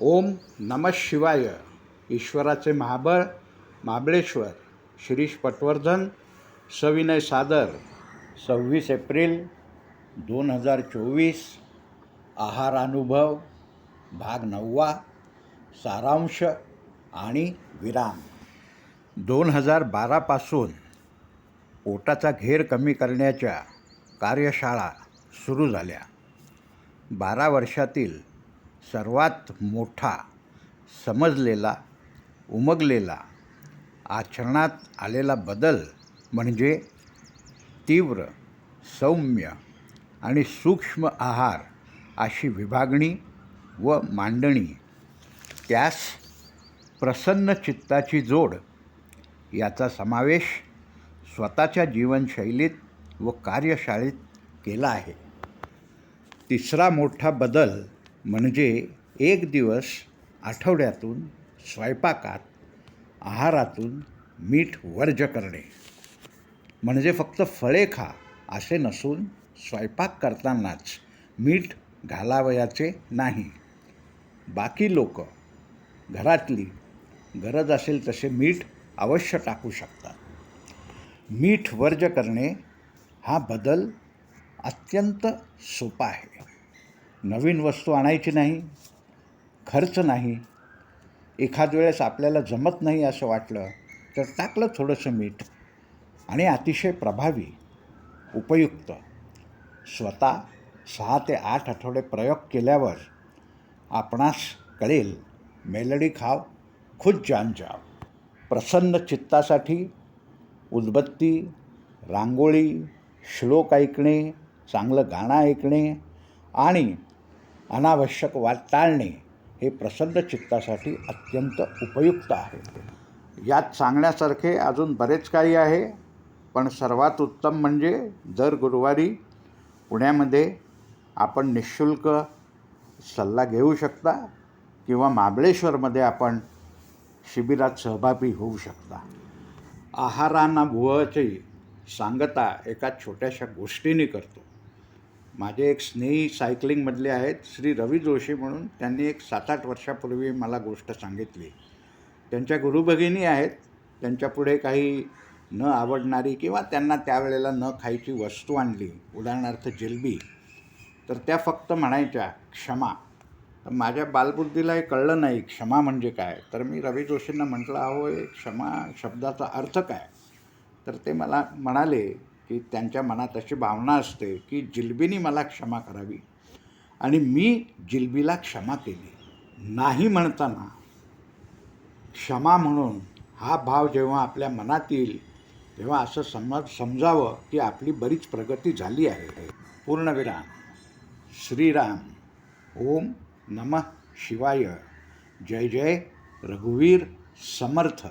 ओम नम शिवाय. ईश्वराचे महाबळ महाबळेश्वर. शिरीष पटवर्धन सविनय सादर. सव्वीस एप्रिल दोन हजार चोवीस. आहार अनुभव भाग नववा सारांश आणि विराम. दोन हजार बारापासून पोटाचा घेर कमी करण्याच्या कार्यशाळा सुरू झाल्या. बारा वर्षातील सर्वात मोठा समजलेला उमगलेला आचरणात आलेला बदल म्हणजे तीव्र सौम्य आणि सूक्ष्म आहार अशी विभागणी व मांडणी. त्यास प्रसन्न चित्ताची जोड याचा समावेश स्वतःच्या जीवनशैलीत व कार्यशाळेत केला आहे. तिसरा मोठा बदल म्हणजे एक दिवस आठवड्यातून स्वयंपाकात आहारातून मीठ वर्ज करणे. म्हणजे फक्त फळे खा असे नसून स्वयंपाक करतानाच मीठ घालावयाचे नाही. बाकी लोक घरातली गरज असेल तसे मीठ अवश्य टाकू शकतात. मीठ वर्ज करणे हा बदल अत्यंत सोपा आहे. नवीन वस्तू आणायची नाही खर्च नाही एखाद वेळेस आपल्याला जमत नाही असं वाटलं तर टाकलं थोडंसं मीठ आणि अतिशय प्रभावी उपयुक्त. स्वतः सहा ते आठ आठवडे प्रयोग केल्यावर आपणास कळेल मेलडी खाव खुद जान जाव. प्रसन्न चित्तासाठी उदबत्ती रांगोळी श्लोक ऐकणे चांगलं गाणं ऐकणे आणि अनावश्यक वाद टाळणे हे प्रसन्न चित्तासाठी अत्यंत उपयुक्त आहे. यात सांगण्यासारखे अजून बरेच काही आहे पण सर्वात उत्तम म्हणजे दर गुरुवारी पुण्यामध्ये आपण निशुल्क सल्ला घेऊ शकता किंवा महाबळेश्वरमध्ये आपण शिबिरात सहभागी होऊ शकता. आहारांना भुवची सांगता एका छोट्याशा गोष्टीने करतो. माझे एक स्नेही सायकलिंगमधले आहेत श्री रवी जोशी म्हणून. त्यांनी एक सात आठ वर्षापूर्वी मला गोष्ट सांगितली. त्यांच्या गुरुभगिनी आहेत. त्यांच्यापुढे काही न आवडणारी किंवा त्यांना त्यावेळेला न खायची वस्तू आणली उदाहरणार्थ जिलबी तर त्या फक्त म्हणायच्या क्षमा. तर माझ्या बालबुद्धीला हे कळलं नाही क्षमा म्हणजे काय? तर मी रवी जोशींना म्हटलं अहो क्षमा शब्दाचा अर्थ काय? तर ते मला म्हणाले की त्यांच्या मनात अशी भावना असते की जिलबीनी मला क्षमा करावी. आणि मी जिलबीला क्षमा केली. नाही म्हणताना क्षमा म्हणून हा भाव जेव्हा आपल्या मनात येईल तेव्हा असं समज समजावं की आपली बरीच प्रगती झाली आहे. पूर्णविराम श्रीराम. ओम नमः शिवाय. जय जय. रघुवीर समर्थ.